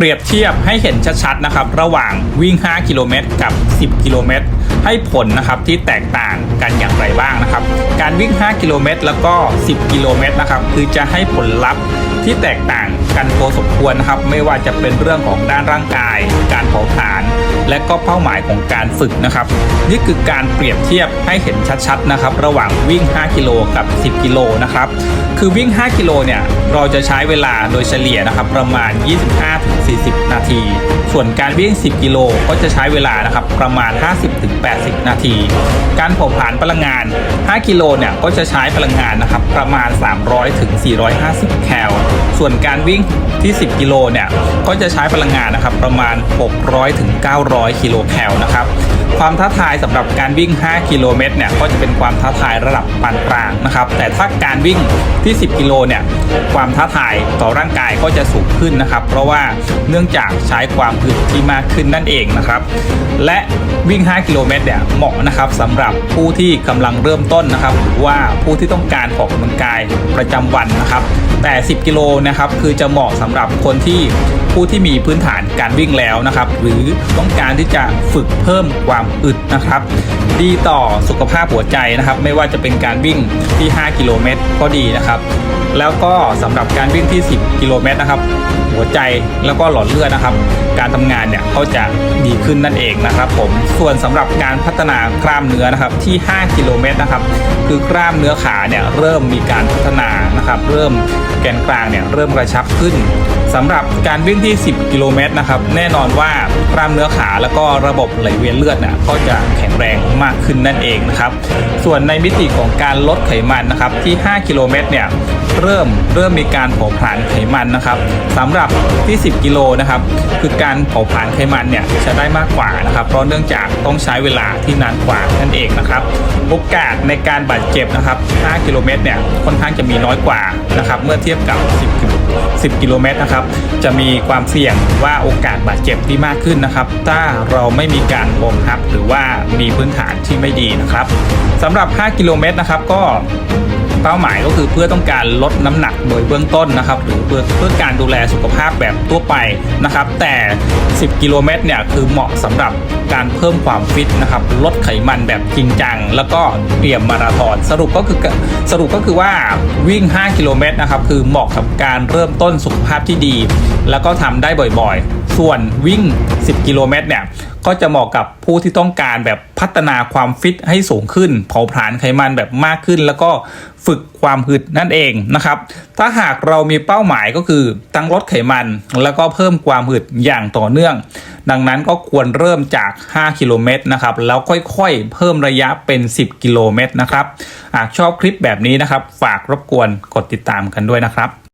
เปรียบเทียบให้เห็นชัดๆนะครับ ระหว่างวิ่ง 5 กิโลเมตรกับ 10 กิโลเมตร ให้ผลนะครับที่แตกต่างกันอย่างไรบ้างนะครับ การวิ่ง 5 กิโลเมตรแล้วก็ 10 กิโลเมตรนะครับ คือจะให้ผลลัพธ์ที่แตกต่าง กันพอสมควรนะครับ ไม่ว่าจะเป็นเรื่องของด้านร่างกาย การเผาผลาญและก็เป้าหมายของการฝึกนะครับ นี่คือการเปรียบเทียบให้เห็นชัดๆนะครับ ระหว่างวิ่ง 5 กิโลกับ 10 กิโลนะครับ คือวิ่ง 5 กิโลเนี่ยเราจะใช้เวลาโดยเฉลี่ยนะครับประมาณ 25-40 นาที ส่วนการวิ่ง 10 กิโลก็จะใช้เวลานะครับประมาณ 50-80 นาที การเผาผลาญพลังงาน 5 กิโลเนี่ยก็จะใช้พลังงานนะครับประมาณ 300-450 แคล ส่วนการวิ่งที่ 10 กิโลเนี่ย ก็จะใช้พลังงานนะครับประมาณ 600-900 กิโลแคลนะครับ ความท้าทายสำหรับการวิ่ง 5 กิโลเมตรเนี่ย ก็จะเป็นความท้าทายระดับปานกลางนะครับ แต่ถ้าการวิ่งที่ 10 กิโลเนี่ย ความท้าทายต่อร่างกายก็จะสูงขึ้นนะครับ เพราะว่าเนื่องจากใช้ความอึดที่มากขึ้นนั่นเองนะครับ และวิ่ง 5 กิโลเมตรเนี่ยเหมาะนะครับสำหรับผู้ที่กำลังเริ่มต้นนะครับหรือว่าผู้ที่ต้องการออกกำลังกายประจำวันนะครับ แต่ 10 กิโลนะครับคือจะเหมาะสำหรับคนที่ผู้ที่มีพื้นฐานการวิ่งแล้วนะครับ หรือต้องการที่จะฝึกเพิ่มความอึดนะครับ ดีต่อสุขภาพหัวใจนะครับ ไม่ว่าจะเป็นการวิ่งที่ 5 กิโลเมตรก็ดีนะครับ แล้วก็สำหรับการวิ่งที่ 10 กิโลเมตรนะครับ หัวใจแล้วก็หลอดเลือดนะครับ การทำงานเนี่ยก็จะดีขึ้นนั่นเองนะครับผมส่วนสำหรับการพัฒนากล้ามเนื้อนะครับที่ 5 กิโลเมตรนะครับ คือกล้ามเนื้อขาเนี่ยเริ่มมีการพัฒนานะครับ เริ่ม แกนกลางเนี่ยเริ่มกระชับขึ้นสำหรับการวิ่งที่ 10 กิโลเมตรนะครับแน่นอนว่ากล้ามเนื้อขาแล้วก็ระบบไหลเวียนเลือดเนี่ยก็จะแข็งแรงมากขึ้นนั่นเองนะครับส่วนในมิติของการลดไขมันนะครับที่ 5 กิโลเมตรเนี่ย เริ่มเริ่มมีการเผาผลาญไขมันนะครับสำหรับที่ 10 กิโลนะครับคือการเผาผลาญไขมันเนี่ยจะได้มากกว่านะครับ เพราะเนื่องจากต้องใช้เวลาที่นานกว่านั่นเองนะครับโอกาสในการบาดเจ็บนะครับ 5 กิโลเมตรเนี่ยค่อนข้างจะมีน้อยกว่านะครับเมื่อเทียบกับ 10 กิโล10 กิโลเมตรนะครับ จะมีความเสี่ยงว่าโอกาสบาดเจ็บที่มากขึ้นนะครับ ถ้าเราไม่มีการวอร์มอัพหรือว่ามีพื้นฐานที่ไม่ดีนะครับสำหรับ 5 กิโลเมตรนะครับก็ เป้าหมายก็คือเพื่อต้องการลดน้ำหนักโดยเบื้องต้นนะครับ หรือเพื่อเพื่อการดูแลสุขภาพแบบทั่วไปนะครับ แต่ 10 กิโลเมตรเนี่ยคือเหมาะสำหรับการเพิ่มความฟิตนะครับลดไขมันแบบจริงจัง แล้วก็เตรียมมาราธอนสรุปก็คือสรุปก็คือว่าวิ่ง 5 กิโลเมตรนะครับคือเหมาะกับการเริ่มต้นสุขภาพที่ดี แล้วก็ทำได้บ่อยๆ ส่วนวิ่ง 10 กิโลเมตรเนี่ยก็จะเหมาะกับผู้ที่ต้องการแบบพัฒนาความฟิตให้สูงขึ้น เผาผลาญไขมันแบบมากขึ้น แล้วก็ฝึก ความฮึดนั่นเองนะครับ ถ้าหากเรามีเป้าหมายก็คือตั้งลดไขมันแล้วก็เพิ่มความฮึดอย่างต่อเนื่อง ดังนั้นก็ควรเริ่มจาก 5 กิโลเมตรนะครับ แล้วค่อยๆ เพิ่มระยะเป็น 10 กิโลเมตรนะครับ หากชอบคลิปแบบนี้นะครับ ฝากรบกวนกดติดตามกันด้วยนะครับ